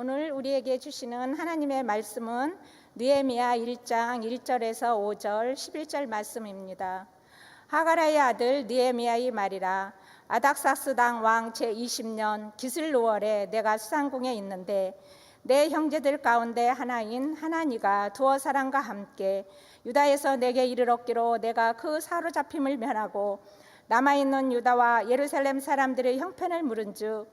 오늘 우리에게 주시는 하나님의 말씀은 느헤미야 1장 1절에서 5절 11절 말씀입니다. 하가라의 아들 느헤미야의 말이라 아닥사스 당 왕 제 20년 기슬루월에 내가 수상궁에 있는데 내 형제들 가운데 하나인 하나니가 두어 사람과 함께 유다에서 내게 이르렀기로 내가 그 사로잡힘을 면하고 남아 있는 유다와 예루살렘 사람들의 형편을 물은즉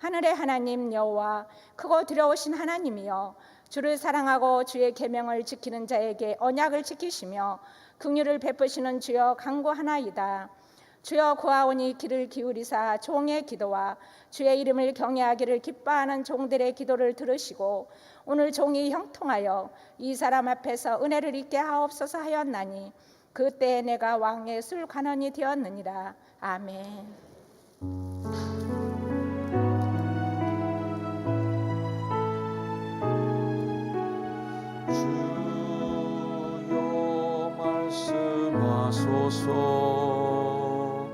하늘의 하나님 여호와 크고 두려우신 하나님이여 주를 사랑하고 주의 계명을 지키는 자에게 언약을 지키시며 긍휼을 베푸시는 주여 간구하나이다. 주여 구하오니 귀를 기울이사 종의 기도와 주의 이름을 경외하기를 기뻐하는 종들의 기도를 들으시고 오늘 종이 형통하여 이 사람 앞에서 은혜를 입게 하옵소서 하였나니 그때 내가 왕의 술 관원이 되었느니라 아멘. 말씀하소서.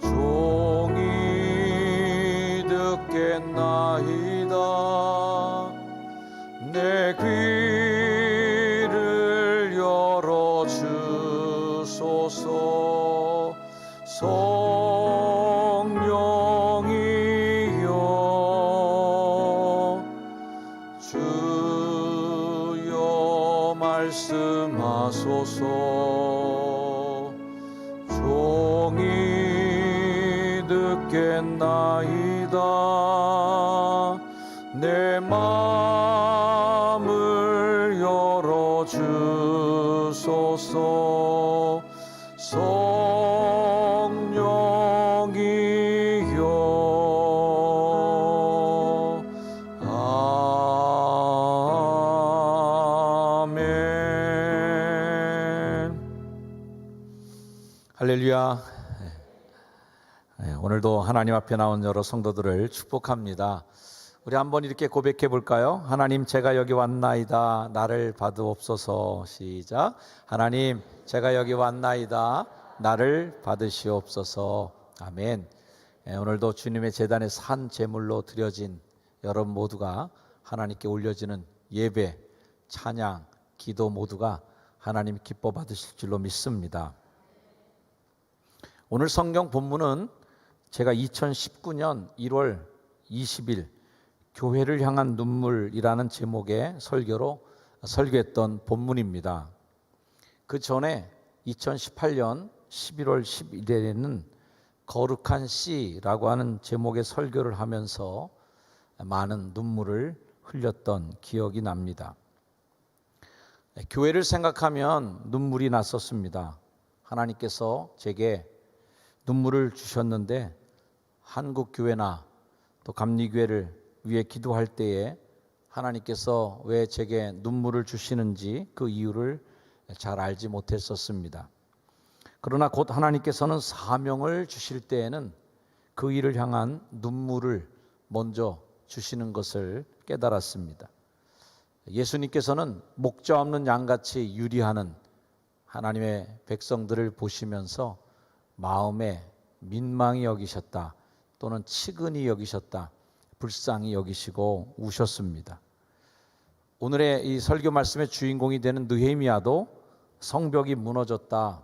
종이 듣겠나이다. 내 귀를 열어 주소서. 성령이여 주여 말씀하소서 하나님 앞에 나온 여러 성도들을 축복합니다. 우리 한번 이렇게 고백해 볼까요? 하나님, 제가 여기 왔나이다. 나를 받으옵소서. 시작. 하나님, 제가 여기 왔나이다. 나를 받으시옵소서. 아멘. 예, 오늘도 주님의 재단에 산 제물로 드려진 여러분 모두가 하나님께 올려지는 예배, 찬양, 기도 모두가 하나님 기뻐 받으실 줄로 믿습니다. 오늘 성경 본문은 제가 2019년 1월 20일 교회를 향한 눈물이라는 제목의 설교로 설교했던 본문입니다. 그 전에 2018년 11월 11일에는 거룩한 씨라고 하는 제목의 설교를 하면서 많은 눈물을 흘렸던 기억이 납니다. 교회를 생각하면 눈물이 났었습니다. 하나님께서 제게 눈물을 주셨는데 한국 교회나 또 감리교회를 위해 기도할 때에 하나님께서 왜 제게 눈물을 주시는지 그 이유를 잘 알지 못했었습니다. 그러나 곧 하나님께서는 사명을 주실 때에는 그 일을 향한 눈물을 먼저 주시는 것을 깨달았습니다. 예수님께서는 목자 없는 양같이 유리하는 하나님의 백성들을 보시면서 마음에 민망히 여기셨다 또는 치근히 여기셨다 불쌍히 여기시고 우셨습니다. 오늘의 이 설교 말씀의 주인공이 되는 느헤미야도 성벽이 무너졌다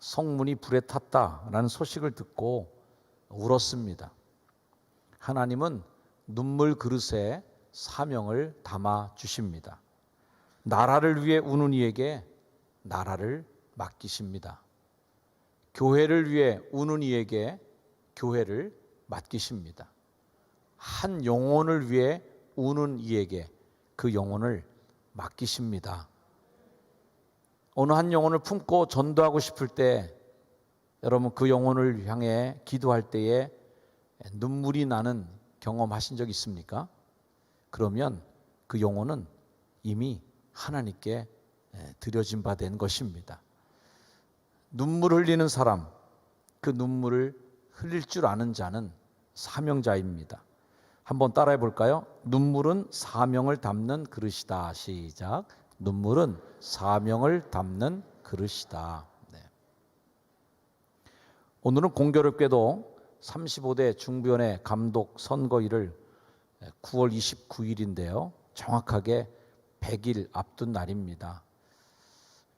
성문이 불에 탔다라는 소식을 듣고 울었습니다. 하나님은 눈물 그릇에 사명을 담아 주십니다. 나라를 위해 우는 이에게 나라를 맡기십니다. 교회를 위해 우는 이에게 교회를 맡기십니다. 한 영혼을 위해 우는 이에게 그 영혼을 맡기십니다. 어느 한 영혼을 품고 전도하고 싶을 때 여러분 그 영혼을 향해 기도할 때에 눈물이 나는 경험하신 적 있습니까? 그러면 그 영혼은 이미 하나님께 드려진 바 된 것입니다. 눈물 흘리는 사람, 그 눈물을 흘릴 줄 아는 자는 사명자입니다. 한번 따라해 볼까요? 눈물은 사명을 담는 그릇이다. 시작. 눈물은 사명을 담는 그릇이다. 네. 오늘은 공교롭게도 35대 중변의 감독 선거일을 9월 29일인데요. 정확하게 100일 앞둔 날입니다.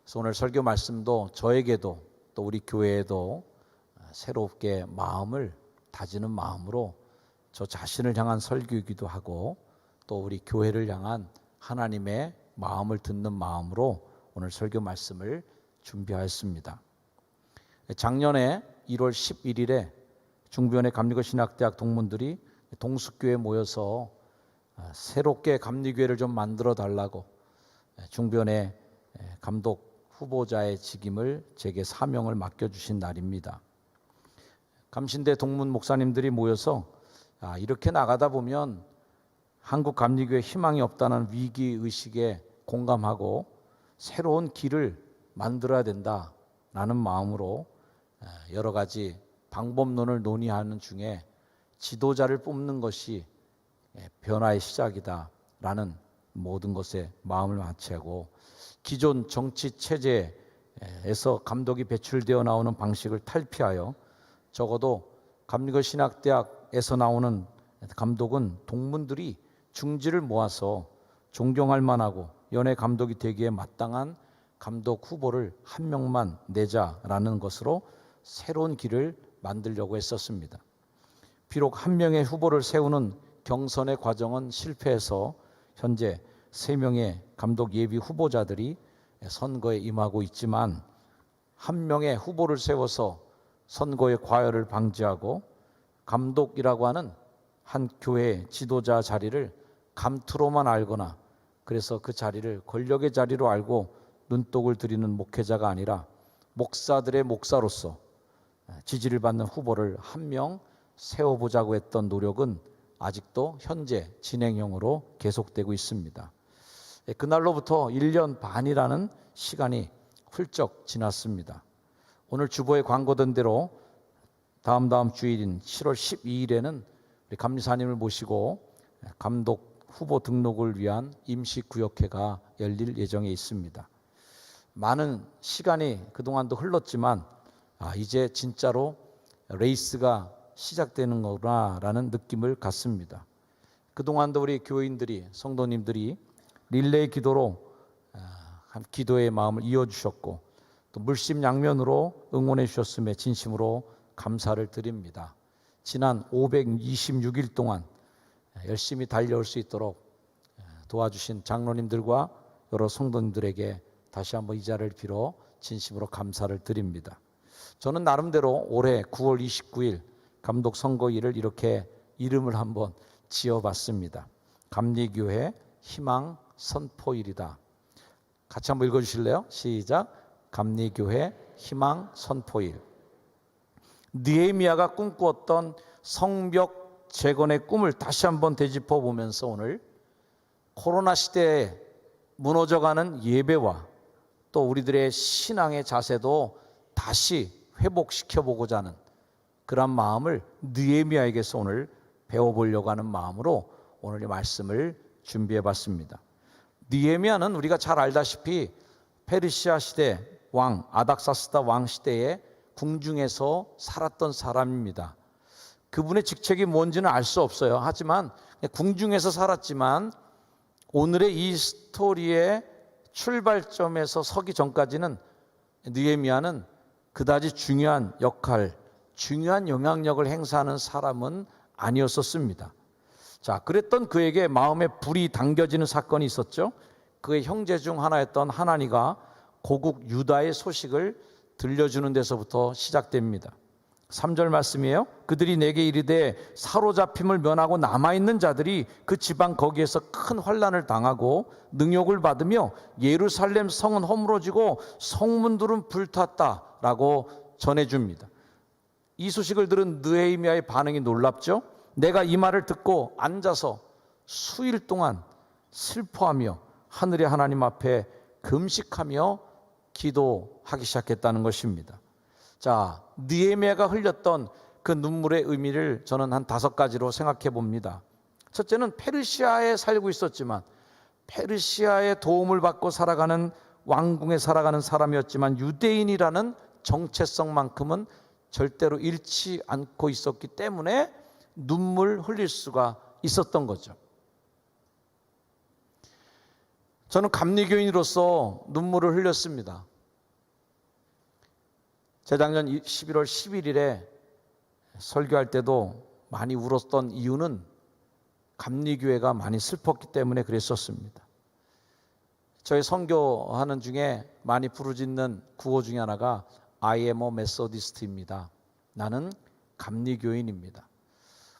그래서 오늘 설교 말씀도 저에게도 또 우리 교회에도 새롭게 마음을 다지는 마음으로 저 자신을 향한 설교이기도 하고 또 우리 교회를 향한 하나님의 마음을 듣는 마음으로 오늘 설교 말씀을 준비하였습니다. 작년에 1월 11일에 중부연의 감리교 신학대학 동문들이 동숙교에 모여서 아, 새롭게 감리교회를 좀 만들어 달라고 중변의 감독 후보자의 직임을 제게 사명을 맡겨주신 날입니다. 감신대 동문 목사님들이 모여서 아, 이렇게 나가다 보면 한국 감리교회 희망이 없다는 위기 의식에 공감하고 새로운 길을 만들어야 된다라는 마음으로 아, 여러 가지 방법론을 논의하는 중에 지도자를 뽑는 것이 예, 변화의 시작이다라는 모든 것에 마음을 맞추고 기존 정치 체제에서 감독이 배출되어 나오는 방식을 탈피하여 적어도 감리교 신학대학에서 나오는 감독은 동문들이 중지를 모아서 존경할 만하고 연예 감독이 되기에 마땅한 감독 후보를 한 명만 내자라는 것으로 새로운 길을 만들려고 했었습니다. 비록 한 명의 후보를 세우는 경선의 과정은 실패해서 현재 세 명의 감독 예비 후보자들이 선거에 임하고 있지만 한 명의 후보를 세워서 선거의 과열을 방지하고 감독이라고 하는 한 교회 지도자 자리를 감투로만 알거나 그래서 그 자리를 권력의 자리로 알고 눈독을 들이는 목회자가 아니라 목사들의 목사로서 지지를 받는 후보를 한 명 세워보자고 했던 노력은 아직도 현재 진행형으로 계속되고 있습니다. 예, 그날로부터 1년 반이라는 시간이 훌쩍 지났습니다. 오늘 주보에 광고된 대로 다음 다음 주일인 7월 12일에는 우리 감리사님을 모시고 감독 후보 등록을 위한 임시 구역회가 열릴 예정에 있습니다. 많은 시간이 그동안도 흘렀지만 아, 이제 진짜로 레이스가 시작되는 거구나라는 느낌을 갖습니다. 그동안도 우리 교인들이 성도님들이 릴레이 기도로 아, 한 기도의 마음을 이어주셨고 또 물심양면으로 응원해 주셨음에 진심으로 감사를 드립니다. 지난 526일 동안 열심히 달려올 수 있도록 도와주신 장로님들과 여러 성도님들에게 다시 한번 이 자를 빌어 진심으로 감사를 드립니다. 저는 나름대로 올해 9월 29일 감독 선거일을 이렇게 이름을 한번 지어봤습니다. 감리교회 희망 선포일이다. 같이 한번 읽어 주실래요? 시작. 감리교회 희망 선포일. 느헤미야가 꿈꾸었던 성벽 재건의 꿈을 다시 한번 되짚어 보면서 오늘 코로나 시대에 무너져가는 예배와 또 우리들의 신앙의 자세도 다시 회복시켜 보고자 하는 그런 마음을 느헤미야에게서 오늘 배워보려고 하는 마음으로 오늘 이 말씀을 준비해 봤습니다. 느헤미야는 우리가 잘 알다시피 페르시아 시대 왕 아닥사스다 왕 시대에 궁중에서 살았던 사람입니다. 그분의 직책이 뭔지는 알 수 없어요. 하지만 궁중에서 살았지만 오늘의 이 스토리의 출발점에서 서기 전까지는 느헤미야는 그다지 중요한 역할, 중요한 영향력을 행사하는 사람은 아니었었습니다. 자, 그랬던 그에게 마음에 불이 당겨지는 사건이 있었죠. 그의 형제 중 하나였던 하나니가 고국 유다의 소식을 들려주는 데서부터 시작됩니다. 3절 말씀이에요. 그들이 내게 이르되 사로잡힘을 면하고 남아 있는 자들이 그 지방 거기에서 큰 환란을 당하고 능욕을 받으며 예루살렘 성은 허물어지고 성문들은 불탔다라고 전해 줍니다. 이 소식을 들은 느헤미야의 반응이 놀랍죠? 내가 이 말을 듣고 앉아서 수일 동안 슬퍼하며 하늘의 하나님 앞에 금식하며 기도하기 시작했다는 것입니다. 자, 느헤미야가 흘렸던 그 눈물의 의미를 저는 한 다섯 가지로 생각해 봅니다. 첫째는 페르시아에 살고 있었지만 페르시아의 도움을 받고 살아가는 왕궁에 살아가는 사람이었지만 유대인이라는 정체성만큼은 절대로 잃지 않고 있었기 때문에 눈물 흘릴 수가 있었던 거죠. 저는 감리교인으로서 눈물을 흘렸습니다. 재작년 11월 11일에 설교할 때도 많이 울었던 이유는 감리교회가 많이 슬펐기 때문에 그랬었습니다. 저희 선교하는 중에 많이 부르짖는 구호 중에 하나가 I am a Methodist입니다. 나는 감리교인입니다.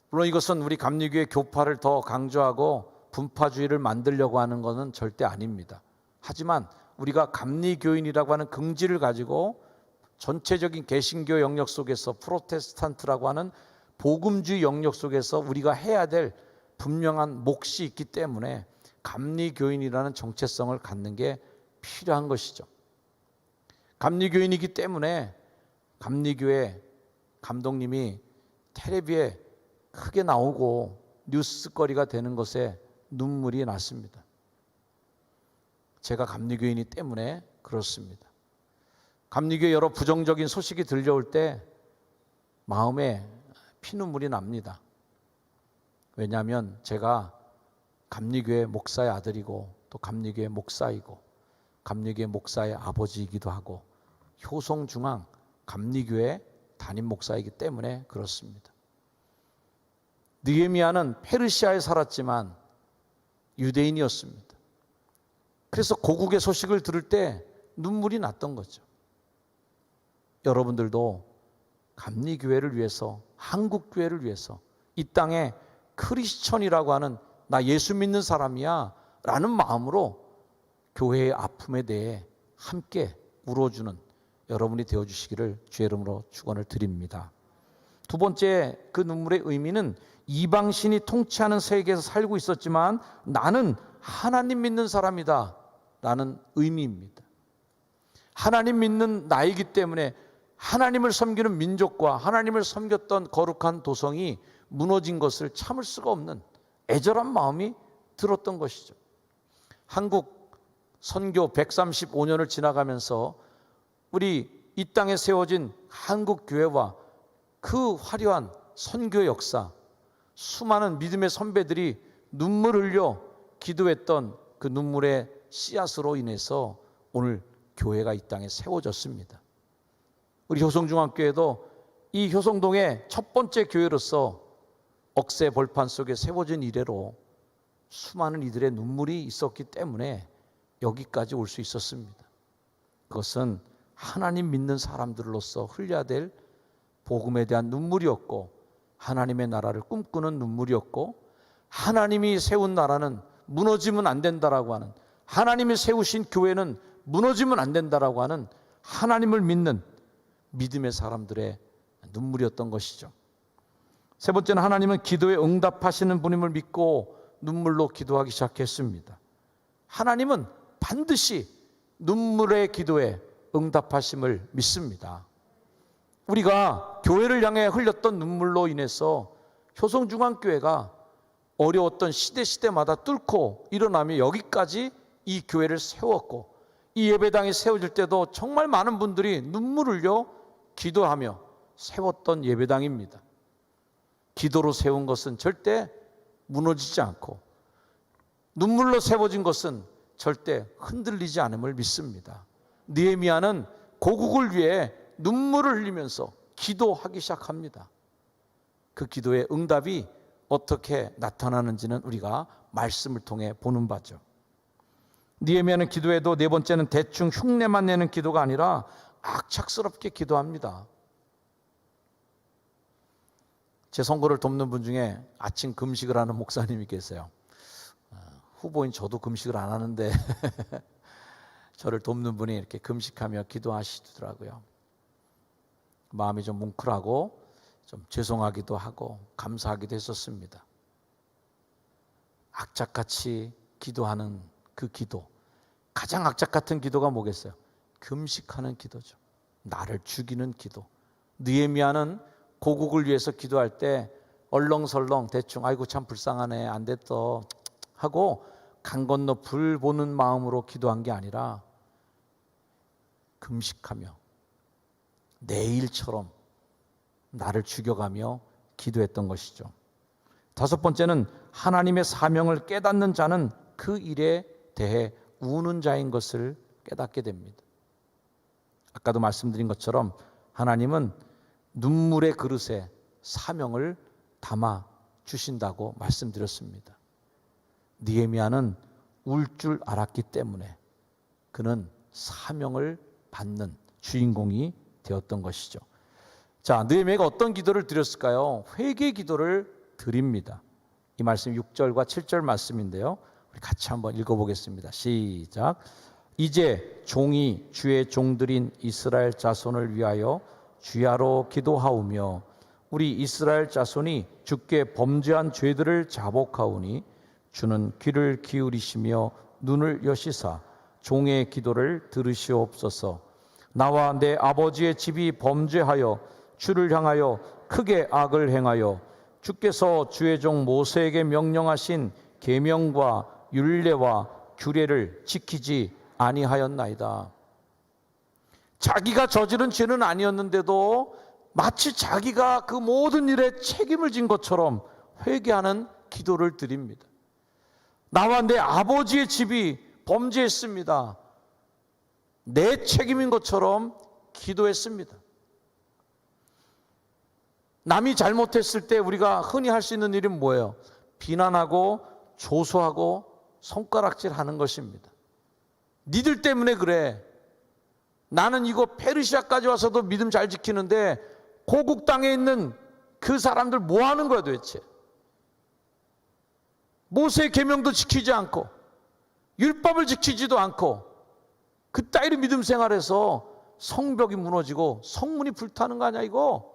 물론 이것은 우리 감리교회 교파를 더 강조하고 분파주의를 만들려고 하는 것은 절대 아닙니다. 하지만 우리가 감리교인이라고 하는 긍지를 가지고 전체적인 개신교 영역 속에서 프로테스탄트라고 하는 복음주의 영역 속에서 우리가 해야 될 분명한 몫이 있기 때문에 감리교인이라는 정체성을 갖는 게 필요한 것이죠. 감리교인이기 때문에 감리교회 감독님이 텔레비에 크게 나오고 뉴스거리가 되는 것에 눈물이 났습니다. 제가 감리교인이 때문에 그렇습니다. 감리교회 여러 부정적인 소식이 들려올 때 마음에 피눈물이 납니다. 왜냐하면 제가 감리교회 목사의 아들이고 또 감리교회 목사이고 감리교회 목사의 아버지이기도 하고 효성중앙 감리교회 담임 목사이기 때문에 그렇습니다. 느헤미야는 페르시아에 살았지만 유대인이었습니다. 그래서 고국의 소식을 들을 때 눈물이 났던 거죠. 여러분들도 감리 교회를 위해서 한국 교회를 위해서 이 땅에 크리스천이라고 하는 나 예수 믿는 사람이야 라는 마음으로 교회의 아픔에 대해 함께 울어주는 여러분이 되어 주시기를 주의 이름으로 축원을 드립니다. 두 번째 그 눈물의 의미는 이방신이 통치하는 세계에서 살고 있었지만 나는 하나님 믿는 사람이다 라는 의미입니다. 하나님 믿는 나이기 때문에 하나님을 섬기는 민족과 하나님을 섬겼던 거룩한 도성이 무너진 것을 참을 수가 없는 애절한 마음이 들었던 것이죠. 한국 선교 135년을 지나가면서 우리 이 땅에 세워진 한국 교회와 그 화려한 선교 역사, 수많은 믿음의 선배들이 눈물 흘려 기도했던 그 눈물의 씨앗으로 인해서 오늘 교회가 이 땅에 세워졌습니다. 우리 효성중앙교회도 이 효성동의 첫 번째 교회로서 억새 벌판 속에 세워진 이래로 수많은 이들의 눈물이 있었기 때문에 여기까지 올 수 있었습니다. 그것은 하나님 믿는 사람들로서 흘려야 될 복음에 대한 눈물이었고 하나님의 나라를 꿈꾸는 눈물이었고 하나님이 세운 나라는 무너지면 안 된다라고 하는 하나님이 세우신 교회는 무너지면 안 된다라고 하는 하나님을 믿는 믿음의 사람들의 눈물이었던 것이죠. 세 번째는 하나님은 기도에 응답하시는 분임을 믿고 눈물로 기도하기 시작했습니다. 하나님은 반드시 눈물의 기도에 응답하심을 믿습니다. 우리가 교회를 향해 흘렸던 눈물로 인해서 효성중앙교회가 어려웠던 시대 시대마다 뚫고 일어나며 여기까지 이 교회를 세웠고 이 예배당이 세워질 때도 정말 많은 분들이 눈물 흘려 기도하며 세웠던 예배당입니다. 기도로 세운 것은 절대 무너지지 않고 눈물로 세워진 것은 절대 흔들리지 않음을 믿습니다. 느헤미야는 고국을 위해 눈물을 흘리면서 기도하기 시작합니다. 그 기도의 응답이 어떻게 나타나는지는 우리가 말씀을 통해 보는 바죠. 니에미아는 기도해도 네 번째는 대충 흉내만 내는 기도가 아니라 악착스럽게 기도합니다. 제 선거를 돕는 분 중에 아침 금식을 하는 목사님이 계세요. 어, 후보인 저도 금식을 안 하는데 저를 돕는 분이 이렇게 금식하며 기도하시더라고요. 마음이 좀 뭉클하고 좀 죄송하기도 하고 감사하기도 했었습니다. 악착같이 기도하는 그 기도. 가장 악착 같은 기도가 뭐겠어요? 금식하는 기도죠. 나를 죽이는 기도. 느헤미야는 고국을 위해서 기도할 때 얼렁설렁 대충 아이고 참 불쌍하네 안 됐어 하고 강 건너 불 보는 마음으로 기도한 게 아니라 금식하며 내일처럼 나를 죽여가며 기도했던 것이죠. 다섯 번째는 하나님의 사명을 깨닫는 자는 그 일에 대해 우는 자인 것을 깨닫게 됩니다. 아까도 말씀드린 것처럼 하나님은 눈물의 그릇에 사명을 담아 주신다고 말씀드렸습니다. 니에미아는 울 줄 알았기 때문에 그는 사명을 받는 주인공이 되었던 것이죠. 자, 느헤미야가 어떤 기도를 드렸을까요? 회개 기도를 드립니다. 이 말씀 6절과 7절 말씀인데요. 우리 같이 한번 읽어 보겠습니다. 시작. 이제 종이 주의 종들인 이스라엘 자손을 위하여 주야로 기도하오며 우리 이스라엘 자손이 주께 범죄한 죄들을 자복하오니 주는 귀를 기울이시며 눈을 여시사 종의 기도를 들으시옵소서. 나와 내 아버지의 집이 범죄하여 주를 향하여 크게 악을 행하여 주께서 주의 종 모세에게 명령하신 계명과 율례와 규례를 지키지 아니하였나이다. 자기가 저지른 죄는 아니었는데도 마치 자기가 그 모든 일에 책임을 진 것처럼 회개하는 기도를 드립니다. 나와 내 아버지의 집이 범죄했습니다. 내 책임인 것처럼 기도했습니다. 남이 잘못했을 때 우리가 흔히 할 수 있는 일은 뭐예요? 비난하고 조소하고 손가락질 하는 것입니다. 니들 때문에 그래. 나는 이거 페르시아까지 와서도 믿음 잘 지키는데 고국 땅에 있는 그 사람들 뭐 하는 거야 도대체? 모세 계명도 지키지 않고 율법을 지키지도 않고 그 따위로 믿음 생활에서 성벽이 무너지고 성문이 불타는 거 아니야 이거?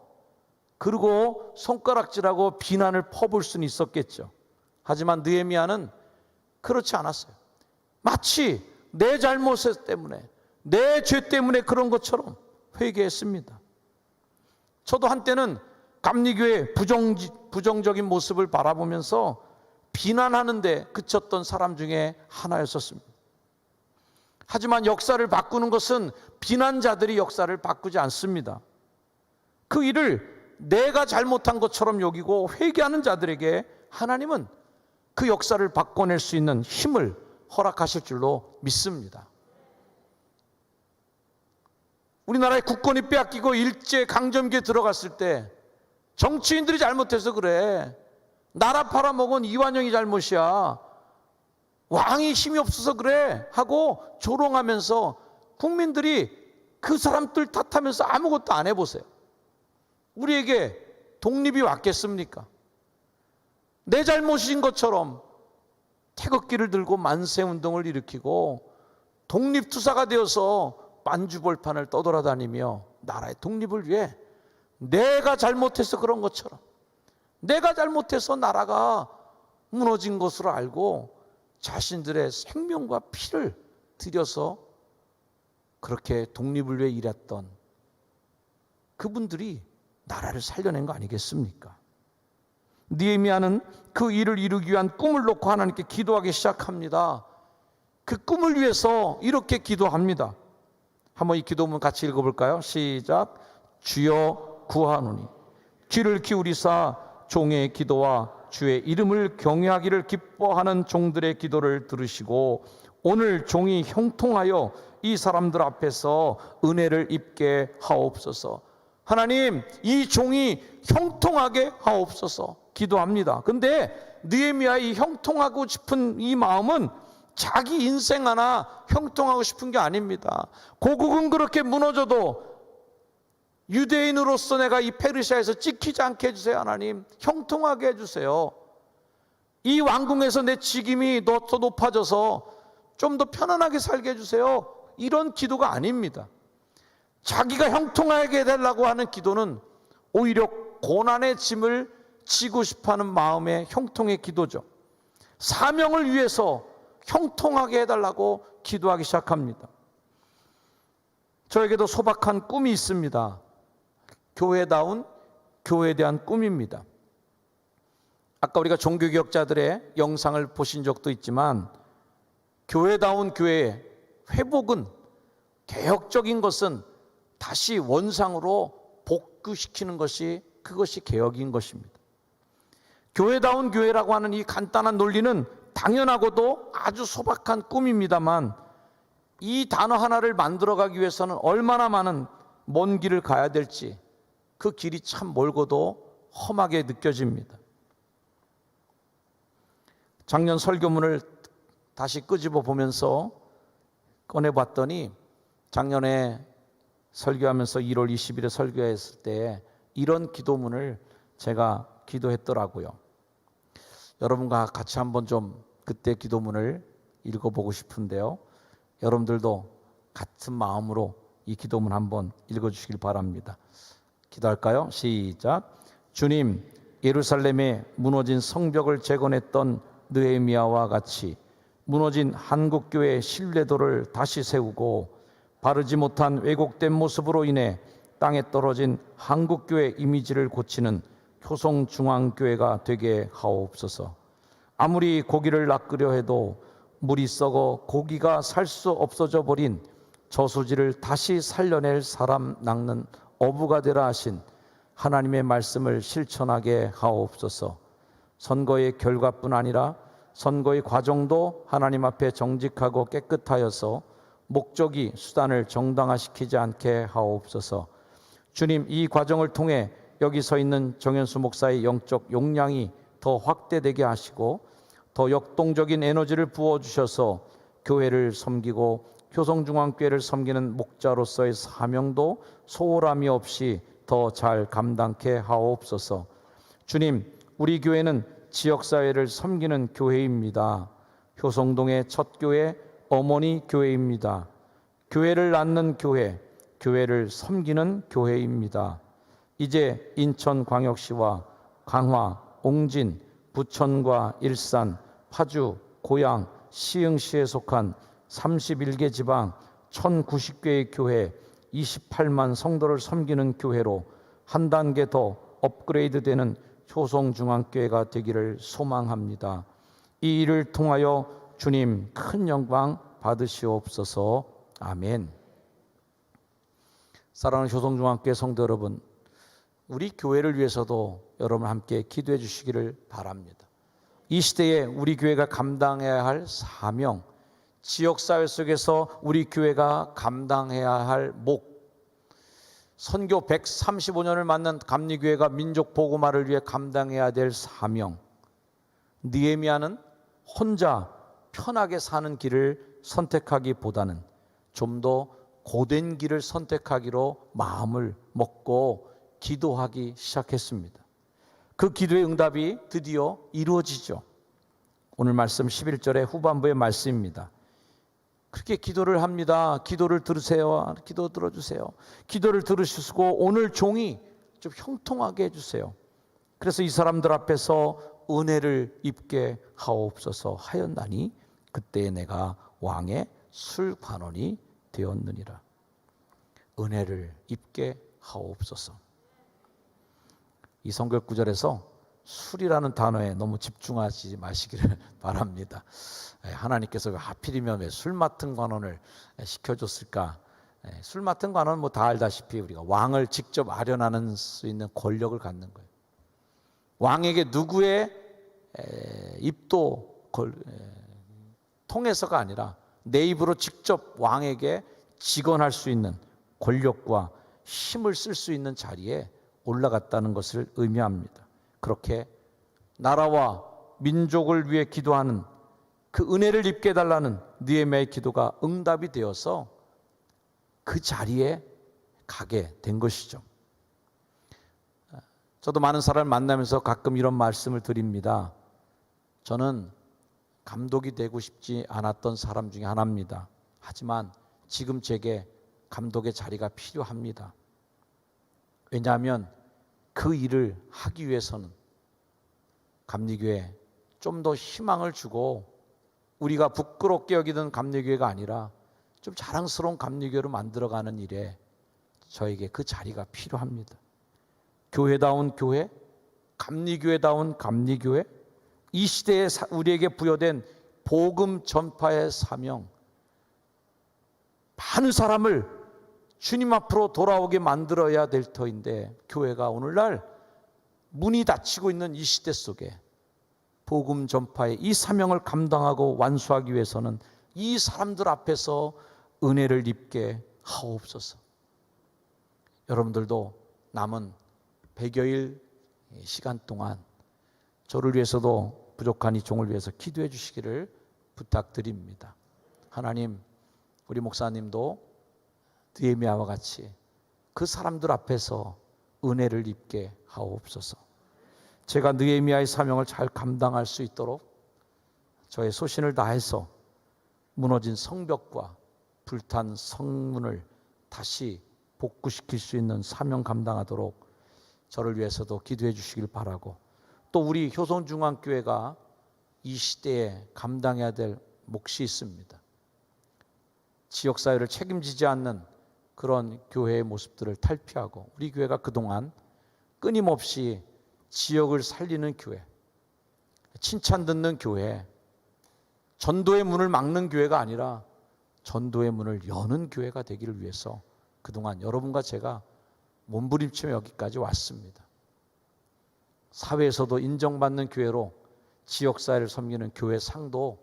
그리고 손가락질하고 비난을 퍼볼 수는 있었겠죠. 하지만 느헤미야는 그렇지 않았어요. 마치 내 잘못 때문에 내 죄 때문에 그런 것처럼 회개했습니다. 저도 한때는 감리교의 부정, 부정적인 모습을 바라보면서 비난하는데 그쳤던 사람 중에 하나였었습니다. 하지만 역사를 바꾸는 것은 비난자들이 역사를 바꾸지 않습니다. 그 일을 내가 잘못한 것처럼 여기고 회개하는 자들에게 하나님은 그 역사를 바꿔낼 수 있는 힘을 허락하실 줄로 믿습니다. 우리나라의 국권이 빼앗기고 일제 강점기에 들어갔을 때 정치인들이 잘못해서 그래. 나라 팔아먹은 이완영이 잘못이야. 왕이 힘이 없어서 그래. 하고 조롱하면서 국민들이 그 사람들 탓하면서 아무것도 안 해보세요. 우리에게 독립이 왔겠습니까? 내 잘못인 것처럼 태극기를 들고 만세운동을 일으키고 독립투사가 되어서 만주벌판을 떠돌아다니며 나라의 독립을 위해 내가 잘못해서 그런 것처럼 내가 잘못해서 나라가 무너진 것으로 알고 자신들의 생명과 피를 들여서 그렇게 독립을 위해 일했던 그분들이 나라를 살려낸 거 아니겠습니까? 니에미아는 그 일을 이루기 위한 꿈을 놓고 하나님께 기도하기 시작합니다. 그 꿈을 위해서 이렇게 기도합니다. 한번 이 기도문 같이 읽어볼까요? 시작. 주여 구하노니 귀를 기울이사 종의 기도와 주의 이름을 경외하기를 기뻐하는 종들의 기도를 들으시고 오늘 종이 형통하여 이 사람들 앞에서 은혜를 입게 하옵소서. 하나님, 이 종이 형통하게 하옵소서 기도합니다. 근데 느헤미야의 형통하고 싶은 이 마음은 자기 인생 하나 형통하고 싶은 게 아닙니다. 고국은 그렇게 무너져도 유대인으로서 내가 이 페르시아에서 찍히지 않게 해주세요, 하나님. 형통하게 해주세요. 이 왕궁에서 내 직임이 더 높아져서 좀 더 편안하게 살게 해주세요. 이런 기도가 아닙니다. 자기가 형통하게 해달라고 하는 기도는 오히려 고난의 짐을 지고 싶어 하는 마음의 형통의 기도죠. 사명을 위해서 형통하게 해달라고 기도하기 시작합니다. 저에게도 소박한 꿈이 있습니다. 교회다운 교회에 대한 꿈입니다. 아까 우리가 종교개혁자들의 영상을 보신 적도 있지만 교회다운 교회의 회복은 개혁적인 것은 다시 원상으로 복구시키는 것이 그것이 개혁인 것입니다. 교회다운 교회라고 하는 이 간단한 논리는 당연하고도 아주 소박한 꿈입니다만 이 단어 하나를 만들어가기 위해서는 얼마나 많은 먼 길을 가야 될지 그 길이 참 멀고도 험하게 느껴집니다. 작년 설교문을 다시 끄집어 보면서 꺼내 봤더니 작년에 설교하면서 1월 20일에 설교했을 때 이런 기도문을 제가 기도했더라고요. 여러분과 같이 한번 좀 그때 기도문을 읽어보고 싶은데요. 여러분들도 같은 마음으로 이 기도문 한번 읽어주시길 바랍니다. 기도할까요? 시작. 주님, 예루살렘에 무너진 성벽을 재건했던 느헤미야와 같이 무너진 한국교회의 신뢰도를 다시 세우고 바르지 못한 왜곡된 모습으로 인해 땅에 떨어진 한국교회 이미지를 고치는 효성중앙교회가 되게 하옵소서. 아무리 고기를 낚으려 해도 물이 썩어 고기가 살 수 없어져 버린 저수지를 다시 살려낼 사람 낚는 어부가 되라 하신 하나님의 말씀을 실천하게 하옵소서. 선거의 결과뿐 아니라 선거의 과정도 하나님 앞에 정직하고 깨끗하여서 목적이 수단을 정당화시키지 않게 하옵소서. 주님, 이 과정을 통해 여기 서 있는 정현수 목사의 영적 용량이 더 확대되게 하시고 더 역동적인 에너지를 부어 주셔서 교회를 섬기고 효성중앙교회를 섬기는 목자로서의 사명도 소홀함이 없이 더 잘 감당케 하옵소서. 주님, 우리 교회는 지역사회를 섬기는 교회입니다. 효성동의 첫 교회, 어머니 교회입니다. 교회를 낳는 교회, 교회를 섬기는 교회입니다. 이제 인천광역시와 강화, 옹진, 부천과 일산, 파주, 고양, 시흥시에 속한 31개 지방 1090개의 교회 28만 성도를 섬기는 교회로 한 단계 더 업그레이드 되는 효성중앙교회가 되기를 소망합니다. 이 일을 통하여 주님 큰 영광 받으시옵소서. 아멘. 사랑하는 효성중앙교회 성도 여러분, 우리 교회를 위해서도 여러분 함께 기도해 주시기를 바랍니다. 이 시대에 우리 교회가 감당해야 할 사명, 지역 사회 속에서 우리 교회가 감당해야 할 목, 선교 135년을 맞는 감리교회가 민족 보고마를 위해 감당해야 될 사명. 느헤미야는 혼자 편하게 사는 길을 선택하기보다는 좀 더 고된 길을 선택하기로 마음을 먹고 기도하기 시작했습니다. 그 기도의 응답이 드디어 이루어지죠. 오늘 말씀 11절의 후반부의 말씀입니다. 그렇게 기도를 합니다. 기도를 들으세요. 기도 들어주세요. 기도를 들으시고 오늘 종이 좀 형통하게 해주세요. 그래서 이 사람들 앞에서 은혜를 입게 하옵소서 하였나니 그때 내가 왕의 술관원이 되었느니라. 은혜를 입게 하옵소서. 이 성경 구절에서 술이라는 단어에 너무 집중하지 마시기를 바랍니다. 예, 하나님께서 왜 하필이면 왜 술 맡은 관원을 시켜줬을까? 예, 술 맡은 관원은 뭐 다 알다시피 우리가 왕을 직접 아련하는 수 있는 권력을 갖는 거예요. 왕에게 누구의 에, 입도 통해서가 아니라 내 입으로 직접 왕에게 직언할 수 있는 권력과 힘을 쓸 수 있는 자리에 올라갔다는 것을 의미합니다. 그렇게 나라와 민족을 위해 기도하는 그 은혜를 입게 해달라는 느헤미야의 기도가 응답이 되어서 그 자리에 가게 된 것이죠. 저도 많은 사람을 만나면서 가끔 이런 말씀을 드립니다. 저는 감독이 되고 싶지 않았던 사람 중에 하나입니다. 하지만 지금 제게 감독의 자리가 필요합니다. 왜냐하면 그 일을 하기 위해서는 감리교회 좀 더 희망을 주고 우리가 부끄럽게 여기던 감리교회가 아니라 좀 자랑스러운 감리교회로 만들어가는 일에 저에게 그 자리가 필요합니다. 교회다운 교회, 감리교회다운 감리교회, 이 시대에 사- 우리에게 부여된 복음 전파의 사명, 많은 사람을 주님 앞으로 돌아오게 만들어야 될 터인데 교회가 오늘날 문이 닫히고 있는 이 시대 속에 복음 전파의 이 사명을 감당하고 완수하기 위해서는 이 사람들 앞에서 은혜를 입게 하옵소서. 여러분들도 남은 100여일 시간 동안 저를 위해서도 부족한 이 종을 위해서 기도해 주시기를 부탁드립니다. 하나님, 우리 목사님도 느헤미야와 같이 그 사람들 앞에서 은혜를 입게 하옵소서. 제가 느헤미야의 사명을 잘 감당할 수 있도록 저의 소신을 다해서 무너진 성벽과 불탄 성문을 다시 복구시킬 수 있는 사명 감당하도록 저를 위해서도 기도해 주시길 바라고 또 우리 효성중앙교회가 이 시대에 감당해야 될 몫이 있습니다. 지역사회를 책임지지 않는 그런 교회의 모습들을 탈피하고 우리 교회가 그동안 끊임없이 지역을 살리는 교회, 칭찬 듣는 교회, 전도의 문을 막는 교회가 아니라 전도의 문을 여는 교회가 되기를 위해서 그동안 여러분과 제가 몸부림치며 여기까지 왔습니다. 사회에서도 인정받는 교회로 지역사회를 섬기는 교회 상도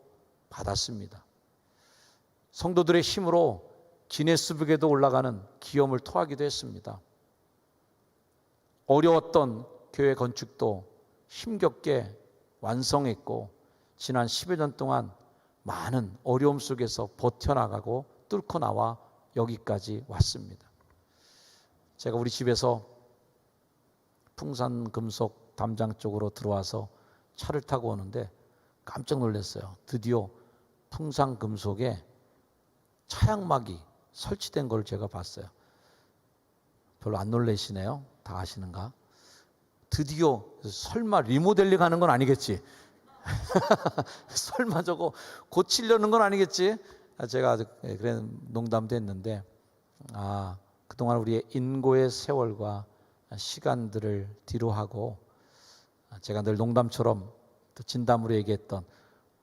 받았습니다. 성도들의 힘으로 기네스북에도 올라가는 기염을 토하기도 했습니다. 어려웠던 교회 건축도 힘겹게 완성했고 지난 10여 년 동안 많은 어려움 속에서 버텨나가고 뚫고 나와 여기까지 왔습니다. 제가 우리 집에서 풍산 금속 담장 쪽으로 들어와서 차를 타고 오는데 깜짝 놀랐어요. 드디어 풍산 금속에 차양막이 설치된 걸 제가 봤어요. 별로 안 놀라시네요. 다 아시는가? 드디어 설마 리모델링 하는 건 아니겠지? 설마 저거 고치려는 건 아니겠지? 아, 제가 예, 그래 농담도 했는데 아 그동안 우리의 인고의 세월과 시간들을 뒤로하고 아, 제가 늘 농담처럼 또 진담으로 얘기했던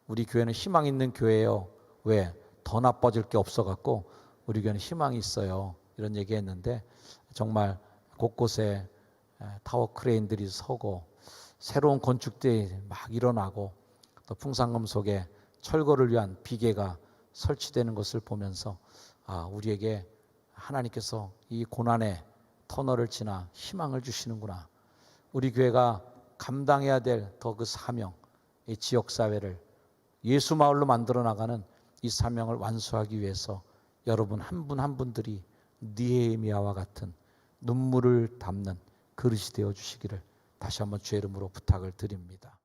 우리 교회는 희망 있는 교회예요. 왜? 더 나빠질 게 없어 갖고 우리 교회는 희망이 있어요. 이런 얘기했는데 정말 곳곳에 에, 타워 크레인들이 서고 새로운 건축들이 막 일어나고 또 풍산금 속에 철거를 위한 비계가 설치되는 것을 보면서 아 우리에게 하나님께서 이 고난의 터널을 지나 희망을 주시는구나. 우리 교회가 감당해야 될 더 그 사명, 이 지역 사회를 예수 마을로 만들어 나가는 이 사명을 완수하기 위해서 여러분 한분한 분들이 니에미아와 같은 눈물을 담는 그릇이 되어 주시기를 다시 한번 주의 이름으로 부탁을 드립니다.